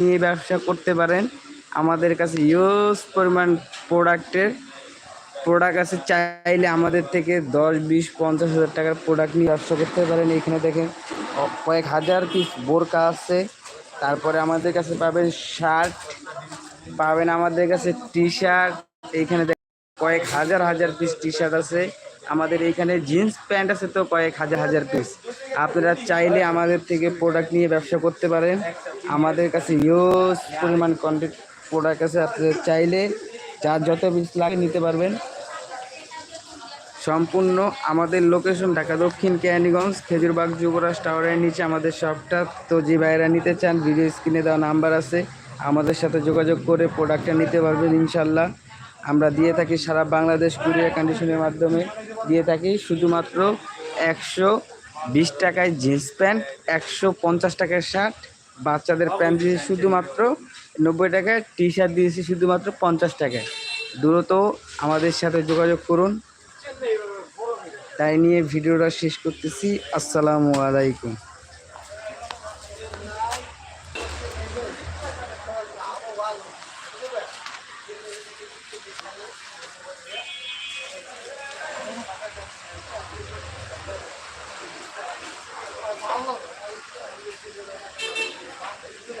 নিয়ে ব্যবসা করতে পারেন। আমাদের কাছে ইউজ পরিমাণ প্রোডাক্টের প্রোডাক্ট আছে। চাইলে আমাদের থেকে দশ, বিশ, পঞ্চাশ হাজার টাকার প্রোডাক্ট নিয়ে ব্যবসা করতে পারেন। এখানে দেখেন কয়েক হাজার পিস বোরকা আছে। তারপরে আমাদের কাছে পাবেন শার্ট পাবেন আমাদের কাছে টি শার্ট এইখানে কয়েক হাজার হাজার পিস টি শার্ট আছে। আমাদের এইখানে জিন্স প্যান্ট আছে তো কয়েক হাজার হাজার পিস আপনারা চাইলে আমাদের থেকে প্রোডাক্ট নিয়ে ব্যবসা করতে পারেন। আমাদের কাছে ইউজ পরিমাণ কন্টেন্ট প্রোডাক্ট আছে, আপনারা চাইলে যার যত পিস লাগে নিতে পারবেন। সম্পূর্ণ আমাদের লোকেশন ঢাকা দক্ষিণ কেরানীগঞ্জ, খেজুরবাগ যুবরাজ টাওয়ারের নিচে আমাদের শপটা তো যে ভাইয়েরা নিতে চান ভিডিও স্ক্রিনে দেওয়া নাম্বার আছে। আমাদের সাথে যোগাযোগ করে প্রোডাক্টটা নিতে পারবেন ইনশাল্লাহ আমরা দিয়ে থাকি সারা বাংলাদেশ কুরিয়ার কন্ডিশনের মাধ্যমে। দিয়ে থাকি শুধুমাত্র একশো বিশ টাকায় জিন্স প্যান্ট, একশো পঞ্চাশ টাকায় শার্ট। বাচ্চাদের প্যান্ট দিয়েছি শুধুমাত্র নব্বই টাকায় টি শার্ট দিয়েছি শুধুমাত্র পঞ্চাশ টাকায়। দ্রুত আমাদের সাথে যোগাযোগ করুন। তাই নিয়ে ভিডিওটা শেষ করতেছি। আসসালামু আলাইকুম।